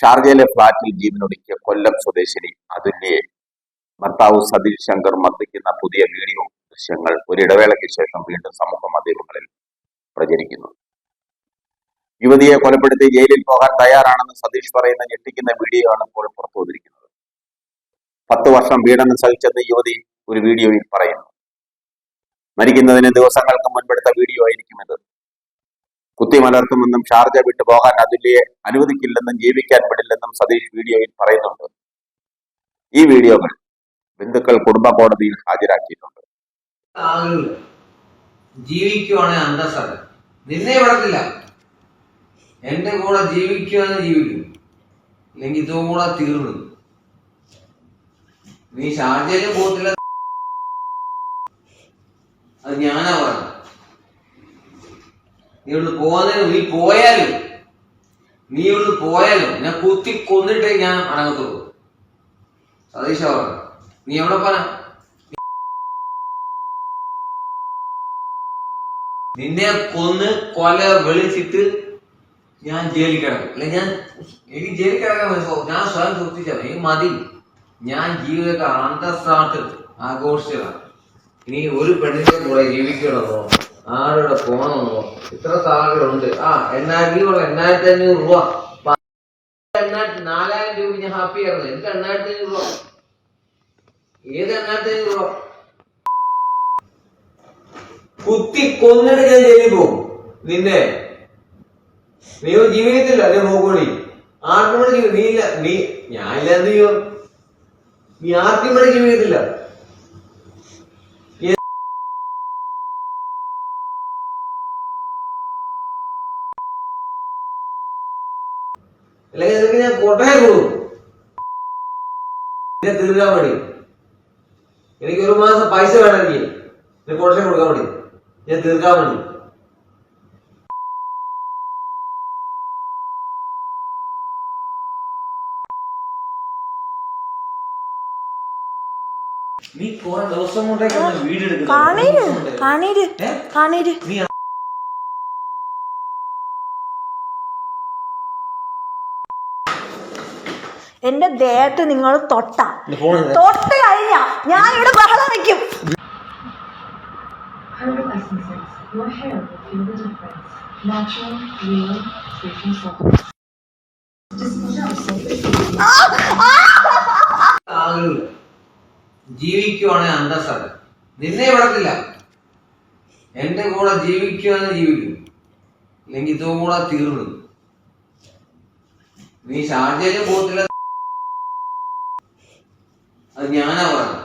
ഷാർജയിലെ ഫ്ളാറ്റിൽ ജീവനൊടുക്കിയ കൊല്ലം സ്വദേശിനി അതുല്യയെ ഭർത്താവ് സതീഷ് ശങ്കർ മർദ്ദിക്കുന്ന പുതിയ വീഡിയോ ദൃശ്യങ്ങൾ ഒരിടവേളയ്ക്ക് ശേഷം വീണ്ടും സമൂഹ മാധ്യമങ്ങളിൽ പ്രചരിക്കുന്നു. യുവതിയെ കൊലപ്പെടുത്തി ജയിലിൽ പോകാൻ തയ്യാറാണെന്ന് സതീഷ് പറയുന്ന ഞെട്ടിക്കുന്ന വീഡിയോ ആണ് ഇപ്പോൾ പുറത്തു വന്നിരിക്കുന്നത്. പത്ത് വർഷം പീഡനം സഹിച്ചെന്ന് യുവതി ഒരു വീഡിയോയിൽ പറയുന്നു. മരിക്കുന്നതിന് ദിവസങ്ങൾക്ക് മുൻപെടുത്ത വീഡിയോ ആയിരിക്കും ഇത്. കുത്തിമലർത്തുമെന്നും ഷാർജ വിട്ടു പോകാൻ അതുല്യെ അനുവദിക്കില്ലെന്നും ജീവിക്കാൻ വിടില്ലെന്നും സതീഷ് വീഡിയോയിൽ പറയുന്നുണ്ട്. ഈ വീഡിയോകൾ ബന്ധുക്കൾ കുടുംബ കോടതിയിൽ ഹാജരാക്കിയിട്ടുണ്ട്. ജീവിക്കുവാണെങ്കിൽ നിന്നെ വിടത്തില്ല. എന്റെ കൂടെ ജീവിക്കുവാന്ന് ജീവിക്കും ഇല്ലെങ്കിൽ ഇതുകൂടെ തീർന്നു. നീ ഷാർജയിലും പോകത്തില്ല അത് ഞാനാ പറഞ്ഞത്. നീ ഇവിടുന്ന് പോകുന്നതിന് നീ പോയാലും നീ ഇവിടുന്ന് പോയാലും ഞാൻ കുത്തി കൊന്നിട്ടേ ഞാൻ അടങ്ങത്തുള്ളൂ സതീശ പറഞ്ഞു നീ എവിടെ പറ നിന്നെ കൊന്ന് കൊല വിളിച്ചിട്ട് ഞാൻ ജയിലിൽ കിടക്കും. അല്ലെ ഞാൻ എനിക്ക് ജയിലിൽ കിടക്കാൻ ഞാൻ സ്വയം സൂക്ഷിച്ചാൽ എനിക്ക് മതി. ഞാൻ ജീവിതത്തെ അന്തസ്ഥാനത്ത് ആഘോഷിച്ചതാണ്. ഇനി ഒരു പെണ്ണിന്റെ കൂടെ ജീവിക്കണമെന്നോ ആരുടെ പോകണമെന്നോ ഇത്ര താളുകളുണ്ട്. ആ എണ്ണായിരത്തി രൂപ എണ്ണായിരത്തി അഞ്ഞൂറ് രൂപ. എണ്ണായിരത്തി നാലായിരം രൂപ ഞാൻ ഹാപ്പി ആയിരുന്നു. എന്ത് എണ്ണായിരത്തി അഞ്ഞൂറ് രൂപ? ഏത് എണ്ണായിരത്തി അഞ്ഞൂറ് രൂപ? കുത്തി കൊന്നിട്ട് ഞാൻ ജയിലിൽ പോകും. നിന്നെ. നീ ഒരു ജീവിക്കത്തില്ല അല്ലെ നോക്കോണി ആർക്കും നീ ഇല്ല നീ ഞാൻ ഇല്ല എന്ത് ചെയ്യോ നീ ആർക്കും കൂടെ ജീവിക്കത്തില്ല അല്ലെങ്കിൽ നിനക്ക് ഞാൻ കൊട്ടയം കൊടുക്കും നിന്നെ തീർക്കാൻ വേണ്ടി എനിക്ക് ഒരു മാസം പൈസ വേണം എനിക്ക് നിനക്ക് കൊട്ടയം കൊടുക്കാൻ വേണ്ടി ഞാൻ തീർക്കാൻ വേണ്ടി. നീ കുറെ ദിവസം കൊണ്ടേക്ക് വീട് എടുക്കുന്നു? കാണീര് കാണീര്? കാണീര്. നീ എന്റെ ദേഹത്ത് നിങ്ങൾ തൊട്ട. തൊട്ട് കഴിഞ്ഞ ഞാൻ ഇവിടെ ബഹളം വെക്കും. ജീവിക്കുവാണെ അന്തസ്സത. നിന്നെ വിടത്തില്ല. എന്റെ കൂടെ ജീവിക്കുവാന്ന് ജീവിക്കും. അല്ലെങ്കിൽ ഇതോ കൂടെ തീർന്നു. നീ ഷാർജയിലും പോകത്തില്ല. അത് ഞാനാ പറഞ്ഞത്